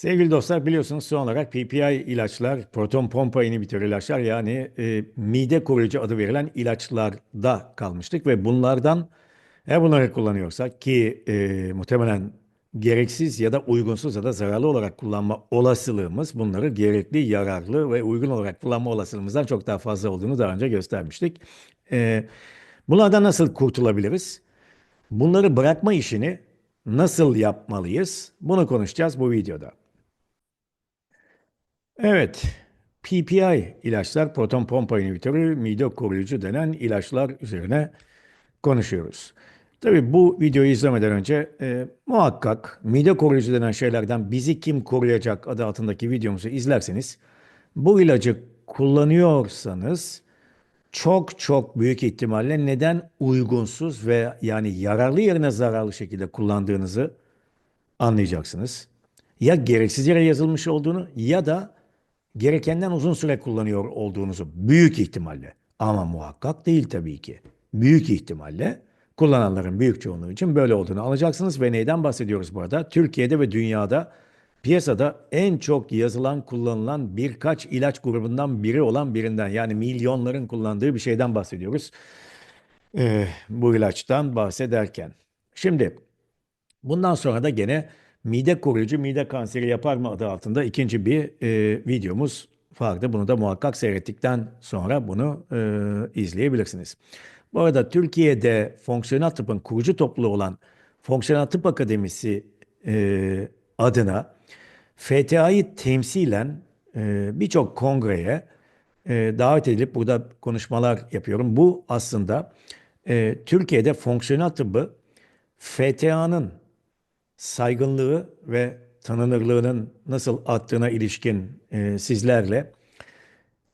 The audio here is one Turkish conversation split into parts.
Sevgili dostlar biliyorsunuz son olarak PPI ilaçlar, proton pompa inhibitör ilaçlar yani e, mide koruyucu adı verilen ilaçlarda kalmıştık ve bunlardan eğer bunları kullanıyorsak ki e, muhtemelen gereksiz ya da uygunsuz ya da zararlı olarak kullanma olasılığımız bunları gerekli, yararlı ve uygun olarak kullanma olasılığımızdan çok daha fazla olduğunu daha önce göstermiştik. E, bunlardan nasıl kurtulabiliriz? Bunları bırakma işini nasıl yapmalıyız? Bunu konuşacağız bu videoda. Evet, PPI ilaçlar, proton pompa inhibitörü, mide koruyucu denen ilaçlar üzerine konuşuyoruz. Tabii bu videoyu izlemeden önce e, muhakkak mide koruyucu denen şeylerden bizi kim koruyacak adı altındaki videomuzu izlerseniz bu ilacı kullanıyorsanız çok çok büyük ihtimalle neden uygunsuz ve yani yararlı yerine zararlı şekilde kullandığınızı anlayacaksınız. Ya gereksiz yere yazılmış olduğunu ya da gerekenden uzun süre kullanıyor olduğunuzu büyük ihtimalle ama muhakkak değil tabii ki. Büyük ihtimalle kullananların büyük çoğunluğu için böyle olduğunu alacaksınız ve neyden bahsediyoruz burada? Türkiye'de ve dünyada piyasada en çok yazılan, kullanılan birkaç ilaç grubundan biri olan birinden yani milyonların kullandığı bir şeyden bahsediyoruz. Ee, bu ilaçtan bahsederken. Şimdi bundan sonra da gene mide koruyucu mide kanseri yapar mı adı altında ikinci bir e, videomuz vardı. Bunu da muhakkak seyrettikten sonra bunu e, izleyebilirsiniz. Bu arada Türkiye'de fonksiyonel tıbbın kurucu topluluğu olan Fonksiyonel Tıp Akademisi e, adına FTA'yı temsilen e, birçok kongreye e, davet edilip burada konuşmalar yapıyorum. Bu aslında e, Türkiye'de fonksiyonel tıbbı FTA'nın saygınlığı ve tanınırlığının nasıl arttığına ilişkin e, sizlerle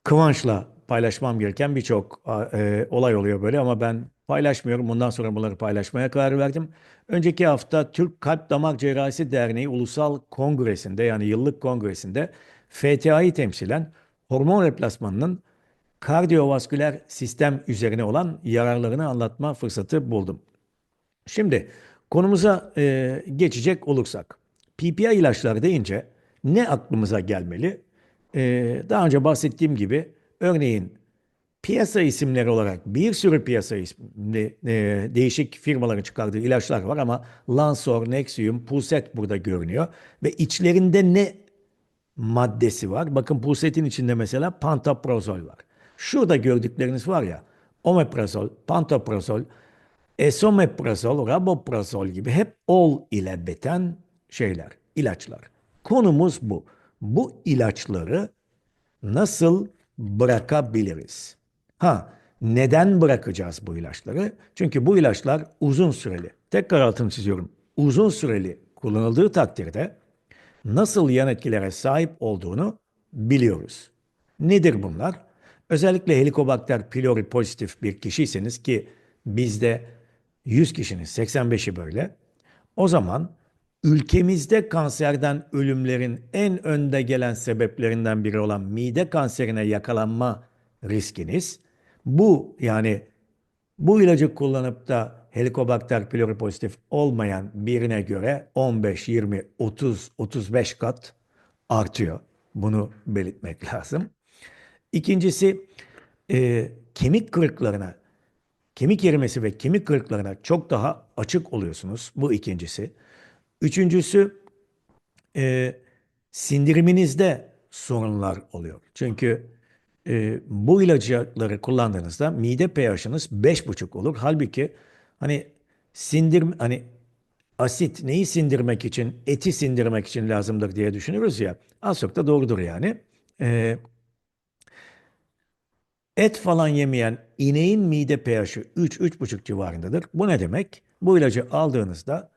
kıvançla paylaşmam gereken birçok e, olay oluyor böyle ama ben paylaşmıyorum. Bundan sonra bunları paylaşmaya karar verdim. Önceki hafta Türk Kalp Damar Cerrahisi Derneği Ulusal Kongresi'nde yani yıllık kongresinde FTA'yı temsilen hormon replasmanının kardiyovasküler sistem üzerine olan yararlarını anlatma fırsatı buldum. Şimdi konumuza e, geçecek olursak, PPI ilaçları deyince ne aklımıza gelmeli? E, daha önce bahsettiğim gibi örneğin piyasa isimleri olarak bir sürü piyasa isimli e, değişik firmaların çıkardığı ilaçlar var ama Lansor, Nexium, Pulset burada görünüyor ve içlerinde ne maddesi var? Bakın Pulset'in içinde mesela pantoprazol var. Şurada gördükleriniz var ya omeprazol, pantoprazol, esomeprazol, raboprazol gibi hep ol ile biten şeyler, ilaçlar. Konumuz bu. Bu ilaçları nasıl bırakabiliriz? Ha, neden bırakacağız bu ilaçları? Çünkü bu ilaçlar uzun süreli. Tekrar altını çiziyorum. Uzun süreli kullanıldığı takdirde nasıl yan etkilere sahip olduğunu biliyoruz. Nedir bunlar? Özellikle Helicobacter pylori pozitif bir kişiyseniz ki bizde 100 kişinin 85'i böyle. O zaman ülkemizde kanserden ölümlerin en önde gelen sebeplerinden biri olan mide kanserine yakalanma riskiniz bu yani bu ilacı kullanıp da Helicobacter pylori pozitif olmayan birine göre 15, 20, 30, 35 kat artıyor. Bunu belirtmek lazım. İkincisi e, kemik kırıklarına, kemik erimesi ve kemik kırıklarına çok daha açık oluyorsunuz. Bu ikincisi. Üçüncüsü e, sindiriminizde sorunlar oluyor. Çünkü e, bu ilacları kullandığınızda mide pH'ınız 5,5 olur. Halbuki hani sindir hani asit neyi sindirmek için, eti sindirmek için lazımdır diye düşünürüz ya. Az çok da doğrudur yani. E, et falan yemeyen ineğin mide pH'i 3-3,5 civarındadır. Bu ne demek? Bu ilacı aldığınızda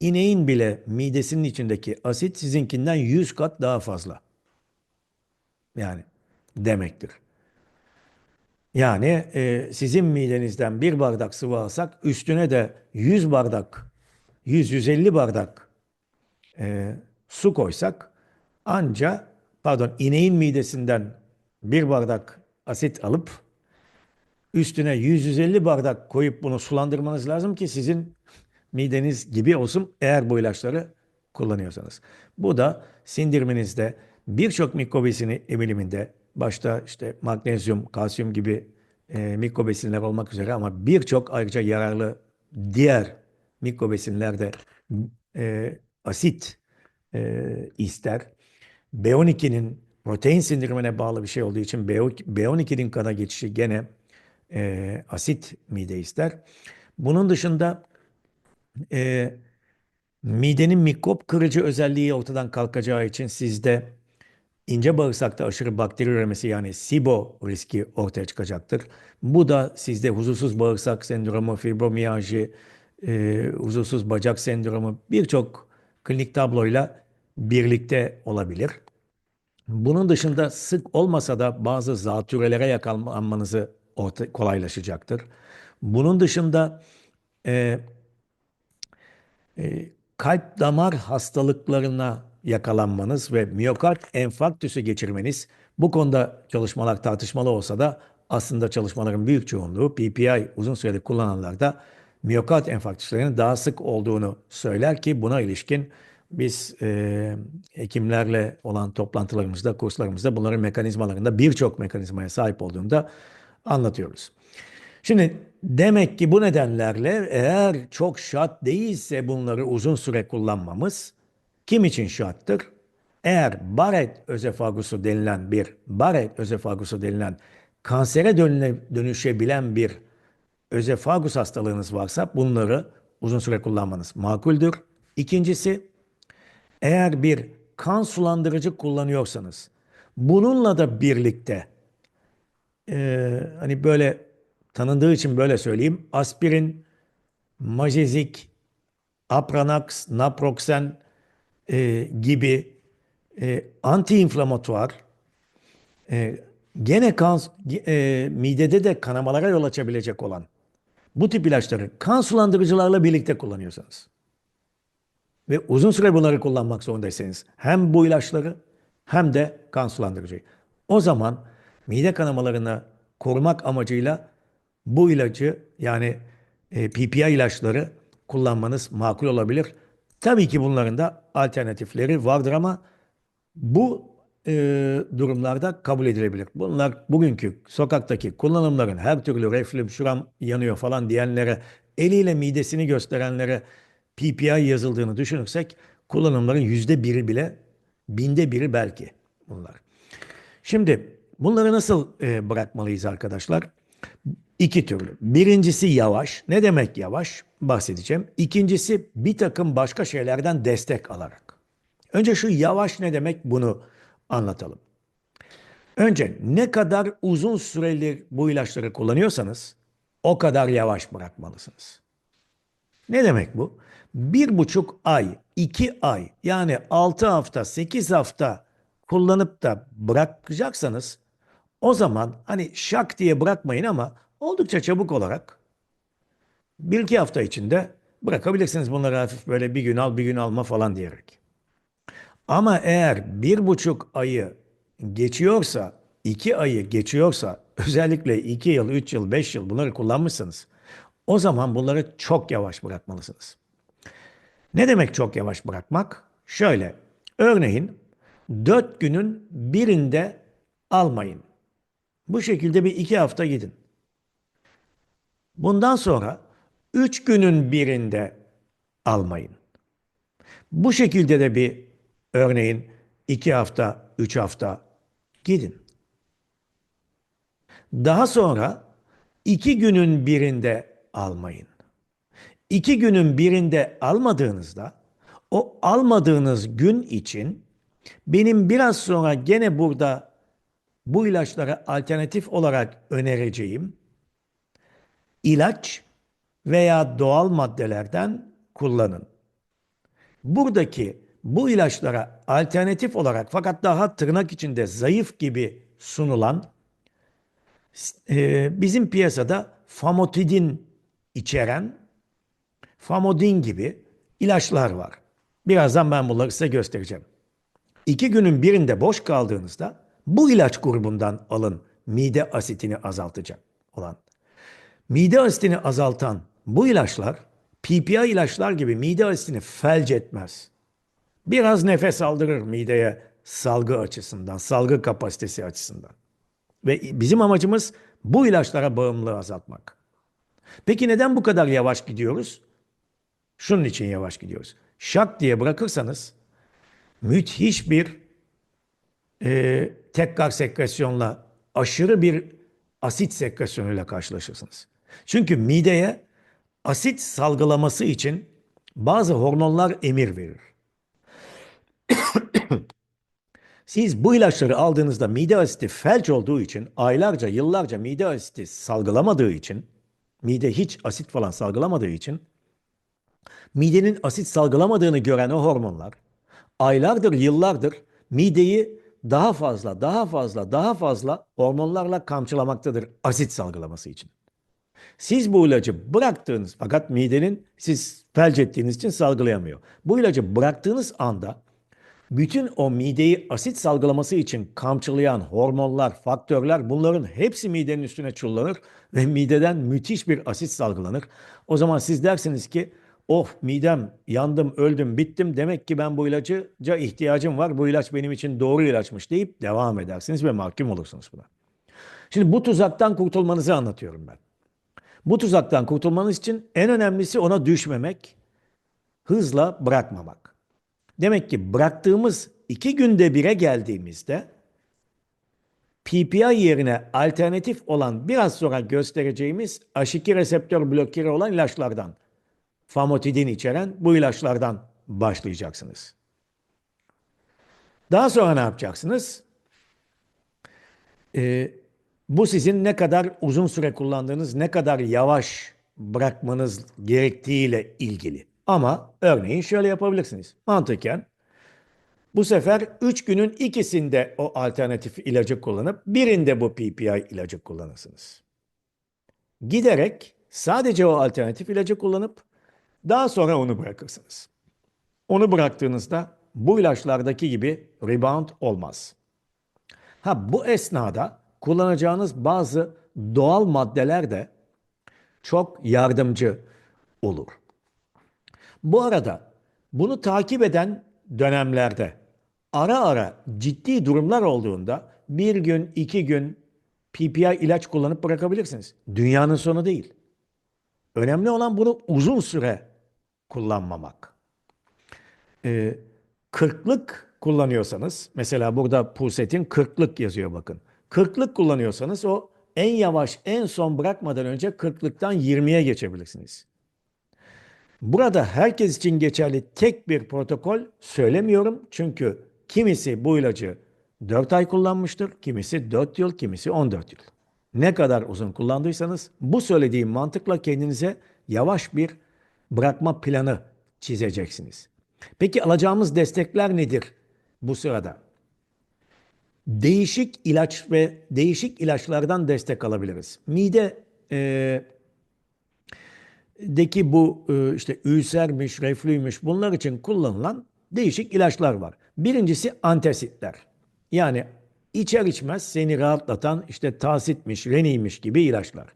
ineğin bile midesinin içindeki asit sizinkinden 100 kat daha fazla. Yani demektir. Yani e, sizin midenizden bir bardak sıvı alsak üstüne de 100 bardak, 100-150 bardak e, su koysak anca pardon ineğin midesinden bir bardak asit alıp üstüne 100-150 bardak koyup bunu sulandırmanız lazım ki sizin mideniz gibi olsun eğer bu ilaçları kullanıyorsanız. Bu da sindirmenizde birçok mikrobesini emiliminde başta işte magnezyum, kalsiyum gibi e, mikrobesinler olmak üzere ama birçok ayrıca yararlı diğer mikrobesinler de e, asit e, ister. B12'nin protein sindirimine bağlı bir şey olduğu için B12'nin kana geçişi gene e, asit mide ister. Bunun dışında e, midenin mikrop kırıcı özelliği ortadan kalkacağı için sizde ince bağırsakta aşırı bakteri üremesi yani SIBO riski ortaya çıkacaktır. Bu da sizde huzursuz bağırsak sendromu, fibromiyalji, e, huzursuz bacak sendromu birçok klinik tabloyla birlikte olabilir. Bunun dışında sık olmasa da bazı zatürrelere yakalanmanızı orta, kolaylaşacaktır. Bunun dışında e, e, kalp damar hastalıklarına yakalanmanız ve miyokard enfarktüsü geçirmeniz bu konuda çalışmalar tartışmalı olsa da aslında çalışmaların büyük çoğunluğu PPI uzun süredir kullananlarda miyokard enfarktüslerinin daha sık olduğunu söyler ki buna ilişkin biz e, hekimlerle olan toplantılarımızda, kurslarımızda bunların mekanizmalarında birçok mekanizmaya sahip olduğunda anlatıyoruz. Şimdi demek ki bu nedenlerle eğer çok şart değilse bunları uzun süre kullanmamız kim için şarttır? Eğer Barrett özefagusu denilen bir Barrett özefagusu denilen kansere dönüşebilen bir özefagus hastalığınız varsa bunları uzun süre kullanmanız makuldür. İkincisi eğer bir kan sulandırıcı kullanıyorsanız bununla da birlikte e, hani böyle tanındığı için böyle söyleyeyim aspirin, majezik, apranax, naproxen e, gibi e, antiinflamatuar e, gene kan, e, midede de kanamalara yol açabilecek olan bu tip ilaçları kan sulandırıcılarla birlikte kullanıyorsanız ve uzun süre bunları kullanmak zorundaysanız hem bu ilaçları hem de kan sulandırıcıyı. O zaman mide kanamalarını korumak amacıyla bu ilacı yani e, PPI ilaçları kullanmanız makul olabilir. Tabii ki bunların da alternatifleri vardır ama bu e, durumlarda kabul edilebilir. Bunlar bugünkü sokaktaki kullanımların her türlü reflüm, şuram yanıyor falan diyenlere, eliyle midesini gösterenlere PPI yazıldığını düşünürsek kullanımların yüzde biri bile, binde biri belki bunlar. Şimdi bunları nasıl e, bırakmalıyız arkadaşlar? İki türlü. Birincisi yavaş. Ne demek yavaş? Bahsedeceğim. İkincisi bir takım başka şeylerden destek alarak. Önce şu yavaş ne demek bunu anlatalım. Önce ne kadar uzun süreli bu ilaçları kullanıyorsanız o kadar yavaş bırakmalısınız. Ne demek bu? Bir buçuk ay, iki ay yani altı hafta, sekiz hafta kullanıp da bırakacaksanız o zaman hani şak diye bırakmayın ama oldukça çabuk olarak bir iki hafta içinde bırakabilirsiniz bunları hafif böyle bir gün al bir gün alma falan diyerek. Ama eğer bir buçuk ayı geçiyorsa, iki ayı geçiyorsa, özellikle iki yıl, üç yıl, beş yıl bunları kullanmışsınız, o zaman bunları çok yavaş bırakmalısınız. Ne demek çok yavaş bırakmak? Şöyle, örneğin dört günün birinde almayın. Bu şekilde bir iki hafta gidin. Bundan sonra üç günün birinde almayın. Bu şekilde de bir örneğin iki hafta, üç hafta gidin. Daha sonra iki günün birinde almayın. İki günün birinde almadığınızda o almadığınız gün için benim biraz sonra gene burada bu ilaçlara alternatif olarak önereceğim ilaç veya doğal maddelerden kullanın. Buradaki bu ilaçlara alternatif olarak fakat daha tırnak içinde zayıf gibi sunulan e, bizim piyasada famotidin içeren famodin gibi ilaçlar var. Birazdan ben bunları size göstereceğim. İki günün birinde boş kaldığınızda bu ilaç grubundan alın mide asitini azaltacak olan. Mide asitini azaltan bu ilaçlar PPI ilaçlar gibi mide asitini felç etmez. Biraz nefes aldırır mideye salgı açısından, salgı kapasitesi açısından. Ve bizim amacımız bu ilaçlara bağımlılığı azaltmak. Peki neden bu kadar yavaş gidiyoruz? Şunun için yavaş gidiyoruz. Şak diye bırakırsanız müthiş bir e, tekrar sekresyonla aşırı bir asit sekresyonuyla karşılaşırsınız. Çünkü mideye asit salgılaması için bazı hormonlar emir verir. Siz bu ilaçları aldığınızda mide asiti felç olduğu için aylarca yıllarca mide asiti salgılamadığı için mide hiç asit falan salgılamadığı için midenin asit salgılamadığını gören o hormonlar aylardır yıllardır mideyi daha fazla daha fazla daha fazla hormonlarla kamçılamaktadır asit salgılaması için. Siz bu ilacı bıraktığınız fakat midenin siz felç ettiğiniz için salgılayamıyor. Bu ilacı bıraktığınız anda bütün o mideyi asit salgılaması için kamçılayan hormonlar, faktörler bunların hepsi midenin üstüne çullanır ve mideden müthiş bir asit salgılanır. O zaman siz dersiniz ki of midem yandım öldüm bittim demek ki ben bu ilaca ihtiyacım var bu ilaç benim için doğru ilaçmış deyip devam edersiniz ve mahkum olursunuz buna. Şimdi bu tuzaktan kurtulmanızı anlatıyorum ben. Bu tuzaktan kurtulmanız için en önemlisi ona düşmemek, hızla bırakmamak. Demek ki bıraktığımız iki günde bire geldiğimizde PPI yerine alternatif olan biraz sonra göstereceğimiz H2 reseptör blokeri olan ilaçlardan, famotidin içeren bu ilaçlardan başlayacaksınız. Daha sonra ne yapacaksınız? Ee, bu sizin ne kadar uzun süre kullandığınız, ne kadar yavaş bırakmanız gerektiğiyle ilgili. Ama örneğin şöyle yapabilirsiniz. Mantıken bu sefer 3 günün ikisinde o alternatif ilacı kullanıp birinde bu PPI ilacı kullanırsınız. Giderek sadece o alternatif ilacı kullanıp daha sonra onu bırakırsınız. Onu bıraktığınızda bu ilaçlardaki gibi rebound olmaz. Ha bu esnada kullanacağınız bazı doğal maddeler de çok yardımcı olur. Bu arada bunu takip eden dönemlerde ara ara ciddi durumlar olduğunda bir gün, iki gün PPI ilaç kullanıp bırakabilirsiniz. Dünyanın sonu değil. Önemli olan bunu uzun süre kullanmamak. Ee, kırklık kullanıyorsanız, mesela burada Puset'in kırklık yazıyor bakın. Kırklık kullanıyorsanız o en yavaş, en son bırakmadan önce kırklıktan 20'ye geçebilirsiniz. Burada herkes için geçerli tek bir protokol söylemiyorum. Çünkü kimisi bu ilacı 4 ay kullanmıştır, kimisi 4 yıl, kimisi 14 yıl. Ne kadar uzun kullandıysanız bu söylediğim mantıkla kendinize yavaş bir bırakma planı çizeceksiniz. Peki alacağımız destekler nedir bu sırada? Değişik ilaç ve değişik ilaçlardan destek alabiliriz. Mide e, deki bu e, işte ülsermiş, reflüymüş bunlar için kullanılan değişik ilaçlar var. Birincisi antasitler. Yani içer içmez seni rahatlatan işte tasitmiş, reniymiş gibi ilaçlar.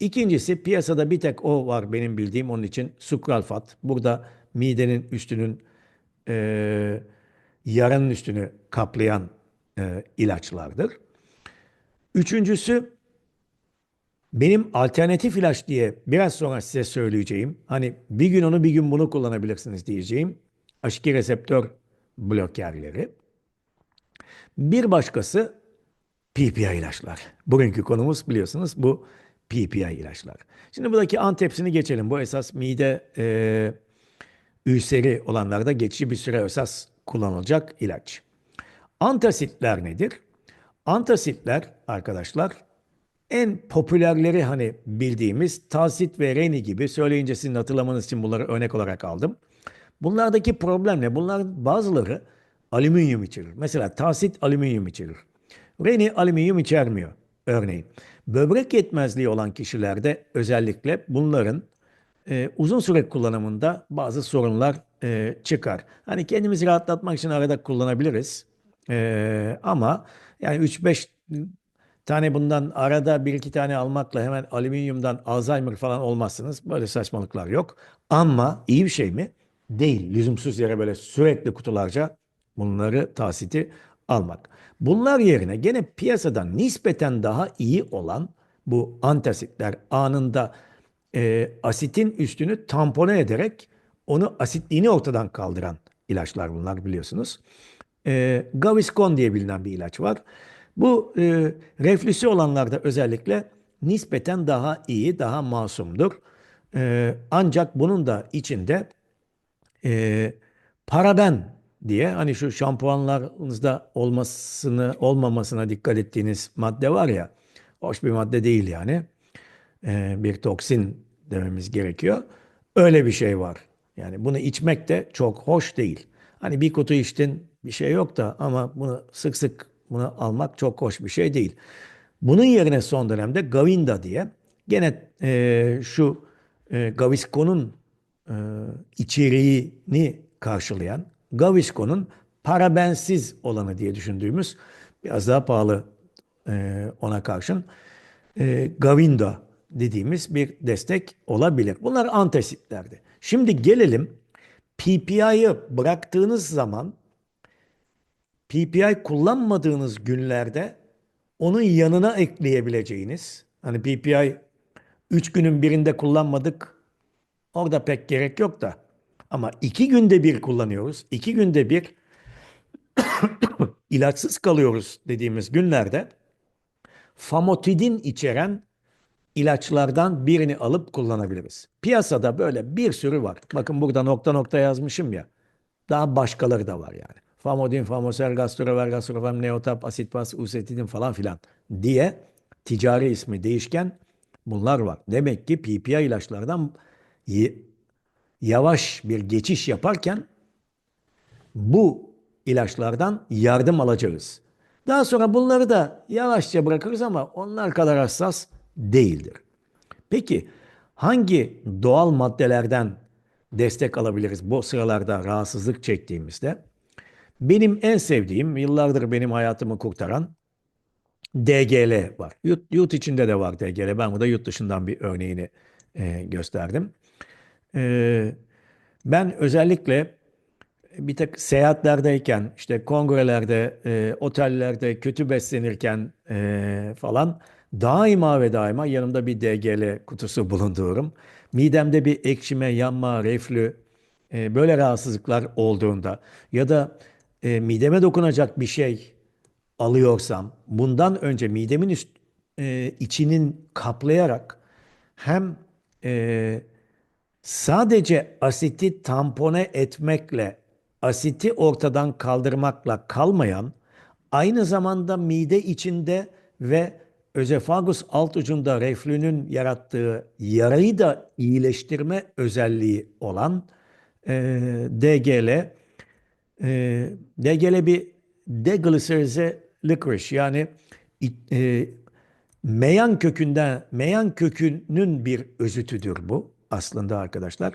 İkincisi piyasada bir tek o var benim bildiğim onun için sukralfat. Burada midenin üstünün e, yaranın üstünü kaplayan e, ilaçlardır. Üçüncüsü benim alternatif ilaç diye biraz sonra size söyleyeceğim, hani bir gün onu bir gün bunu kullanabilirsiniz diyeceğim H2 reseptör blokerleri. Bir başkası PPI ilaçlar. Bugünkü konumuz biliyorsunuz bu PPI ilaçlar. Şimdi buradaki antepsini geçelim. Bu esas mide e, ülseri olanlarda geçici bir süre esas kullanılacak ilaç. Antasitler nedir? Antasitler arkadaşlar en popülerleri hani bildiğimiz Tasit ve Reni gibi söyleyince sizin hatırlamanız için bunları örnek olarak aldım. Bunlardaki problem ne? Bunlar bazıları alüminyum içerir. Mesela Tasit alüminyum içerir. Reni alüminyum içermiyor örneğin. Böbrek yetmezliği olan kişilerde özellikle bunların e, uzun süre kullanımında bazı sorunlar e, çıkar. Hani kendimizi rahatlatmak için arada kullanabiliriz. E, ama yani 3-5 tane bundan arada bir iki tane almakla hemen alüminyumdan Alzheimer falan olmazsınız. Böyle saçmalıklar yok. Ama iyi bir şey mi? değil. Lüzumsuz yere böyle sürekli kutularca bunları tahsiti almak. Bunlar yerine gene piyasadan nispeten daha iyi olan bu antasitler anında e, asitin üstünü tampone ederek onu asitliğini ortadan kaldıran ilaçlar bunlar biliyorsunuz. E, Gaviscon diye bilinen bir ilaç var. Bu e, reflüsü olanlarda özellikle nispeten daha iyi, daha masumdur. E, ancak bunun da içinde e, paraben diye hani şu şampuanlarınızda olmasını olmamasına dikkat ettiğiniz madde var ya hoş bir madde değil yani e, bir toksin dememiz gerekiyor. Öyle bir şey var. Yani bunu içmek de çok hoş değil. Hani bir kutu içtin bir şey yok da ama bunu sık sık bunu almak çok hoş bir şey değil. Bunun yerine son dönemde Gavinda diye gene e, şu e, Gaviscon'un e, içeriğini karşılayan Gaviscon'un parabensiz olanı diye düşündüğümüz biraz daha pahalı e, ona karşın e, Gavinda dediğimiz bir destek olabilir. Bunlar antasitlerdi. Şimdi gelelim PPI'yi bıraktığınız zaman PPI kullanmadığınız günlerde onun yanına ekleyebileceğiniz hani PPI 3 günün birinde kullanmadık orada pek gerek yok da ama 2 günde bir kullanıyoruz. 2 günde bir ilaçsız kalıyoruz dediğimiz günlerde famotidin içeren ilaçlardan birini alıp kullanabiliriz. Piyasada böyle bir sürü var. Bakın burada nokta nokta yazmışım ya. Daha başkaları da var yani. Famodin, Famosel, Gastrover, Gastrofem, Neotap, Asitpas, Usetidin falan filan diye ticari ismi değişken bunlar var. Demek ki PPI ilaçlardan yavaş bir geçiş yaparken bu ilaçlardan yardım alacağız. Daha sonra bunları da yavaşça bırakırız ama onlar kadar hassas değildir. Peki hangi doğal maddelerden destek alabiliriz bu sıralarda rahatsızlık çektiğimizde? Benim en sevdiğim, yıllardır benim hayatımı kurtaran DGL var. Yurt, yurt içinde de var DGL. Ben burada yurt dışından bir örneğini e, gösterdim. E, ben özellikle bir tek seyahatlerdeyken, işte kongrelerde, e, otellerde kötü beslenirken e, falan daima ve daima yanımda bir DGL kutusu bulundururum. Midemde bir ekşime, yanma, reflü, e, böyle rahatsızlıklar olduğunda ya da e, mideme dokunacak bir şey alıyorsam bundan önce midemin üst e, içinin kaplayarak hem e, sadece asiti tampone etmekle asiti ortadan kaldırmakla kalmayan aynı zamanda mide içinde ve özefagus alt ucunda reflünün yarattığı yarayı da iyileştirme özelliği olan e, DGL e, DGL bir deglycerize licorice yani e, meyan kökünden meyan kökünün bir özütüdür bu aslında arkadaşlar.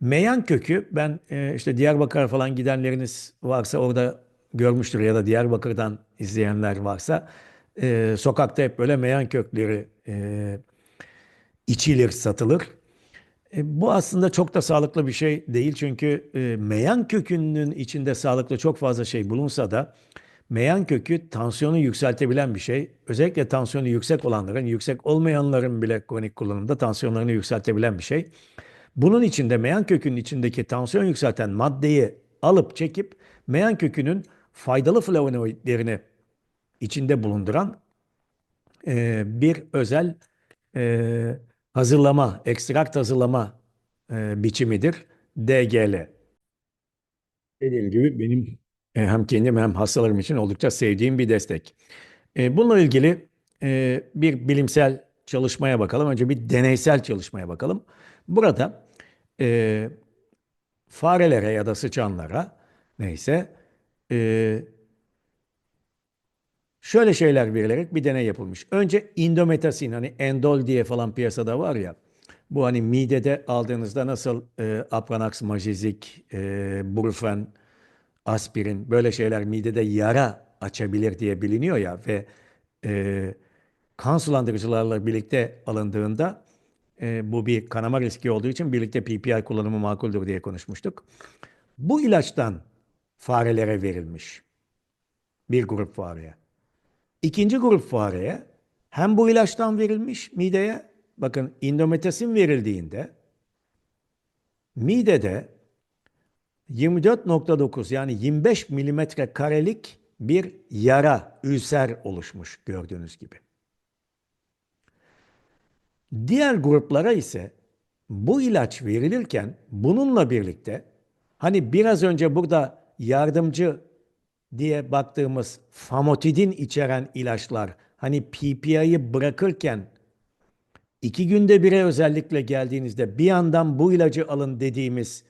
Meyan kökü ben e, işte Diyarbakır falan gidenleriniz varsa orada görmüştür ya da Diyarbakır'dan izleyenler varsa e, sokakta hep böyle meyan kökleri e, içilir, satılır. Bu aslında çok da sağlıklı bir şey değil çünkü meyan kökünün içinde sağlıklı çok fazla şey bulunsa da meyan kökü tansiyonu yükseltebilen bir şey. Özellikle tansiyonu yüksek olanların, yüksek olmayanların bile kronik kullanımda tansiyonlarını yükseltebilen bir şey. Bunun içinde meyan kökünün içindeki tansiyon yükselten maddeyi alıp çekip meyan kökünün faydalı flavonoidlerini içinde bulunduran e, bir özel e, hazırlama, ekstrakt hazırlama e, biçimidir DGL. Dediğim gibi benim e, hem kendim hem hastalarım için oldukça sevdiğim bir destek. E, bununla ilgili e, bir bilimsel çalışmaya bakalım. Önce bir deneysel çalışmaya bakalım. Burada farelere ya da sıçanlara neyse şöyle şeyler verilerek bir deney yapılmış. Önce indometasin hani endol diye falan piyasada var ya bu hani midede aldığınızda nasıl e, Apranax, Majizik, e, Brufen, aspirin böyle şeyler midede yara açabilir diye biliniyor ya ve e, kan sulandırıcılarla birlikte alındığında e, bu bir kanama riski olduğu için birlikte PPI kullanımı makuldür diye konuşmuştuk. Bu ilaçtan farelere verilmiş. Bir grup fareye. İkinci grup fareye hem bu ilaçtan verilmiş mideye, bakın indometasin verildiğinde midede 24.9 yani 25 milimetre karelik bir yara, ülser oluşmuş gördüğünüz gibi. Diğer gruplara ise bu ilaç verilirken bununla birlikte hani biraz önce burada yardımcı diye baktığımız famotidin içeren ilaçlar hani PPI'yi bırakırken iki günde bire özellikle geldiğinizde bir yandan bu ilacı alın dediğimiz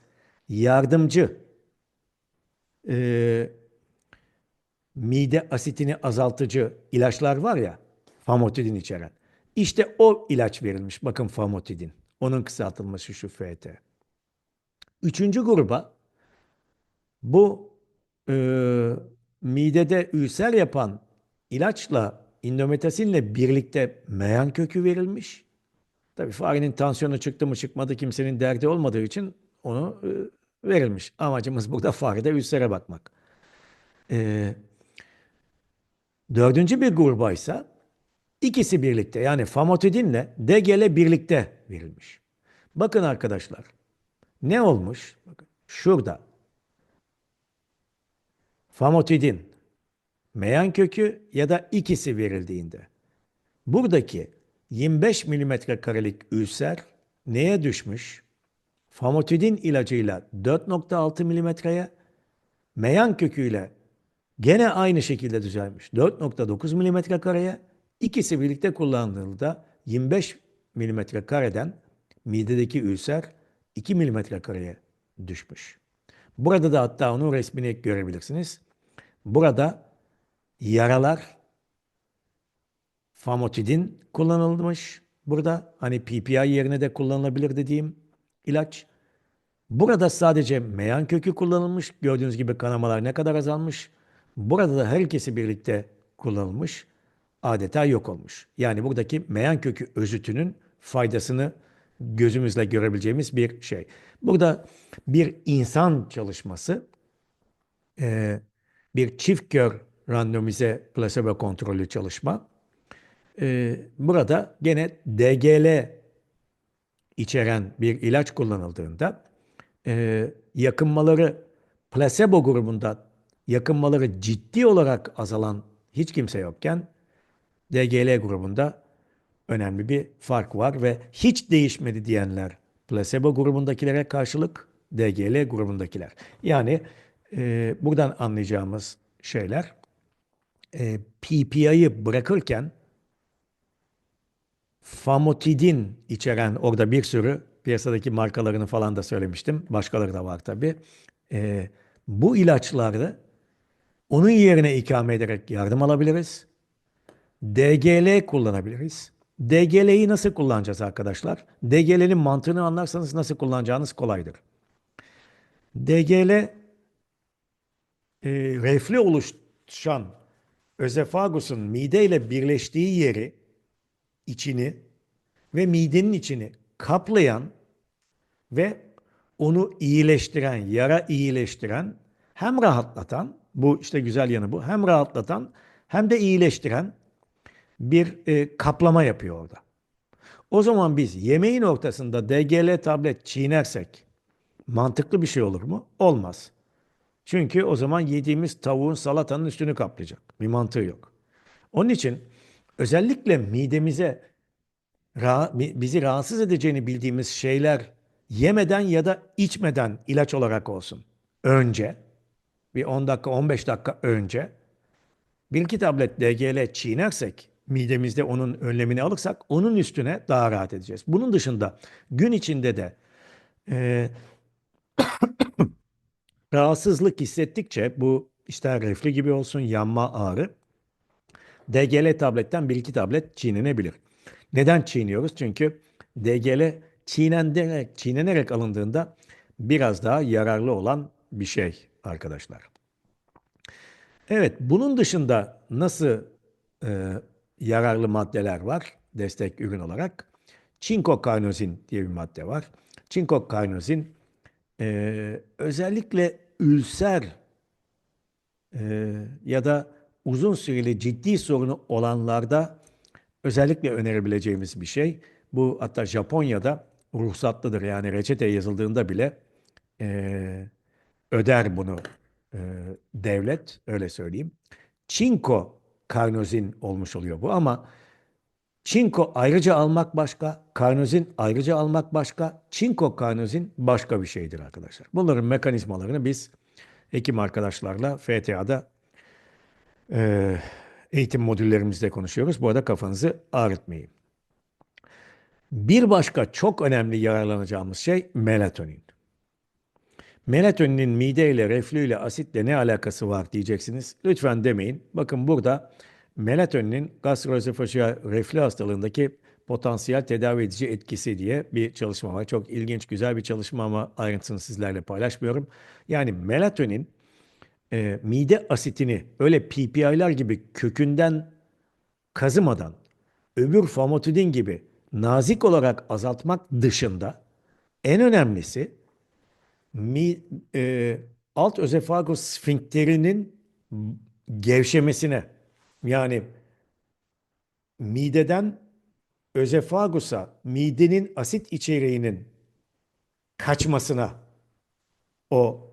yardımcı e, mide asitini azaltıcı ilaçlar var ya famotidin içeren. İşte o ilaç verilmiş. Bakın famotidin. Onun kısaltılması şu FT. Üçüncü gruba bu e, midede ülser yapan ilaçla indometasinle birlikte meyan kökü verilmiş. Tabii farenin tansiyonu çıktı mı çıkmadı kimsenin derdi olmadığı için onu e, verilmiş. Amacımız burada farede ülsere bakmak. E, dördüncü bir gruba ise ikisi birlikte yani famotidinle DGL birlikte verilmiş. Bakın arkadaşlar ne olmuş? Bakın, şurada famotidin, meyan kökü ya da ikisi verildiğinde buradaki 25 milimetre karelik ülser neye düşmüş? Famotidin ilacıyla 4.6 milimetreye, meyan köküyle gene aynı şekilde düzelmiş 4.9 milimetre kareye, ikisi birlikte kullanıldığında 25 milimetre kareden midedeki ülser 2 milimetre kareye düşmüş. Burada da hatta onun resmini görebilirsiniz. Burada yaralar famotidin kullanılmış. Burada hani PPI yerine de kullanılabilir dediğim ilaç. Burada sadece meyan kökü kullanılmış. Gördüğünüz gibi kanamalar ne kadar azalmış. Burada da her ikisi birlikte kullanılmış. Adeta yok olmuş. Yani buradaki meyan kökü özütünün faydasını gözümüzle görebileceğimiz bir şey. Burada bir insan çalışması, e, bir çift kör randomize plasebo kontrollü çalışma. E, burada gene DGL içeren bir ilaç kullanıldığında e, yakınmaları plasebo grubunda yakınmaları ciddi olarak azalan hiç kimse yokken DGL grubunda önemli bir fark var ve hiç değişmedi diyenler plasebo grubundakilere karşılık DGL grubundakiler. Yani e, buradan anlayacağımız şeyler e, PPI'yi bırakırken famotidin içeren orada bir sürü piyasadaki markalarını falan da söylemiştim. Başkaları da var tabii. E, bu ilaçları onun yerine ikame ederek yardım alabiliriz. DGL kullanabiliriz. DGL'yi nasıl kullanacağız arkadaşlar? DGL'nin mantığını anlarsanız nasıl kullanacağınız kolaydır. DGL e, reflü oluşan özefagusun mide ile birleştiği yeri, içini ve midenin içini kaplayan ve onu iyileştiren, yara iyileştiren, hem rahatlatan, bu işte güzel yanı bu, hem rahatlatan hem de iyileştiren bir e, kaplama yapıyor orada. O zaman biz yemeğin ortasında DGL tablet çiğnersek mantıklı bir şey olur mu? Olmaz. Çünkü o zaman yediğimiz tavuğun salatanın üstünü kaplayacak. Bir mantığı yok. Onun için özellikle midemize bizi rahatsız edeceğini bildiğimiz şeyler yemeden ya da içmeden ilaç olarak olsun. Önce bir 10 dakika 15 dakika önce bir iki tablet DGL çiğnersek midemizde onun önlemini alırsak onun üstüne daha rahat edeceğiz. Bunun dışında gün içinde de e, rahatsızlık hissettikçe bu ister reflü gibi olsun yanma ağrı DGL tabletten bir iki tablet çiğnenebilir. Neden çiğniyoruz? Çünkü DGL çiğnenerek, çiğnenerek alındığında biraz daha yararlı olan bir şey arkadaşlar. Evet, bunun dışında nasıl e, yararlı maddeler var destek ürün olarak? çinko karnozin diye bir madde var. Çinko karnozin e, özellikle ülser e, ya da uzun süreli ciddi sorunu olanlarda özellikle önerebileceğimiz bir şey. Bu hatta Japonya'da ruhsatlıdır. Yani reçete yazıldığında bile e, öder bunu e, devlet, öyle söyleyeyim. Çinko karnozin olmuş oluyor bu ama çinko ayrıca almak başka, karnozin ayrıca almak başka, çinko karnozin başka bir şeydir arkadaşlar. Bunların mekanizmalarını biz hekim arkadaşlarla FTA'da eğitim modüllerimizde konuşuyoruz. Bu arada kafanızı ağrıtmayın. Bir başka çok önemli yararlanacağımız şey melatonin. Melatoninin mide ile, reflü ile, asitle ne alakası var diyeceksiniz. Lütfen demeyin. Bakın burada melatoninin gastroözofajal reflü hastalığındaki potansiyel tedavi edici etkisi diye bir çalışma var. Çok ilginç, güzel bir çalışma ama ayrıntısını sizlerle paylaşmıyorum. Yani melatonin e, mide asitini öyle PPI'ler gibi kökünden kazımadan öbür famotidin gibi nazik olarak azaltmak dışında en önemlisi mi, e, alt özefagus sfinkterinin gevşemesine yani mideden özefagusa midenin asit içeriğinin kaçmasına o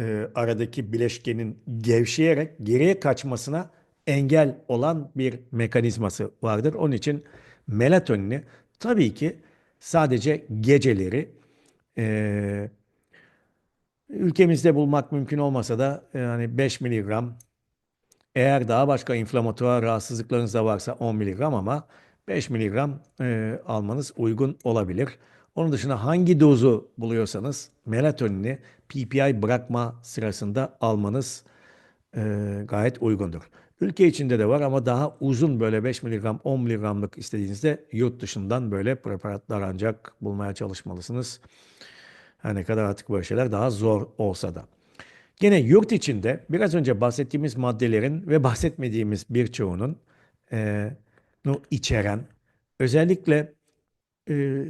e, aradaki bileşkenin gevşeyerek geriye kaçmasına engel olan bir mekanizması vardır. Onun için melatonini tabii ki sadece geceleri e, ülkemizde bulmak mümkün olmasa da yani 5 miligram eğer daha başka inflamatuar rahatsızlıklarınız da varsa 10 miligram ama 5 miligram e, almanız uygun olabilir. Onun dışında hangi dozu buluyorsanız melatonini PPI bırakma sırasında almanız e, gayet uygundur. Ülke içinde de var ama daha uzun böyle 5 miligram 10 miligramlık istediğinizde yurt dışından böyle preparatlar ancak bulmaya çalışmalısınız. Her ne kadar artık böyle şeyler daha zor olsa da. Gene yurt içinde biraz önce bahsettiğimiz maddelerin ve bahsetmediğimiz birçoğunun e, içeren özellikle e,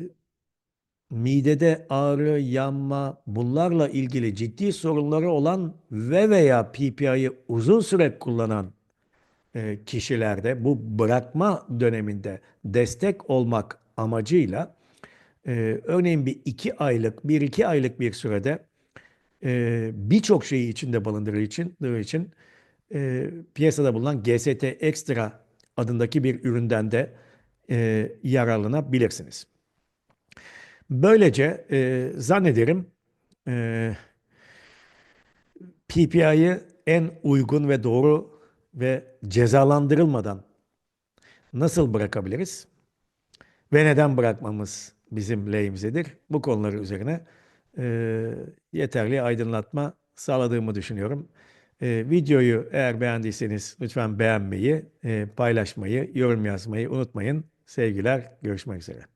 midede ağrı, yanma bunlarla ilgili ciddi sorunları olan ve veya PPI'yi uzun süre kullanan e, kişilerde bu bırakma döneminde destek olmak amacıyla e, örneğin bir iki aylık, bir iki aylık bir sürede e, birçok şeyi içinde barındırdığı için, için piyasada bulunan GST Extra adındaki bir üründen de yararlanabilirsiniz. Böylece e, zannederim e, PPI'yi en uygun ve doğru ve cezalandırılmadan nasıl bırakabiliriz? Ve neden bırakmamız bizim lehimizedir? Bu konuları üzerine e, yeterli aydınlatma sağladığımı düşünüyorum. E, videoyu eğer beğendiyseniz lütfen beğenmeyi, e, paylaşmayı, yorum yazmayı unutmayın. Sevgiler, görüşmek üzere.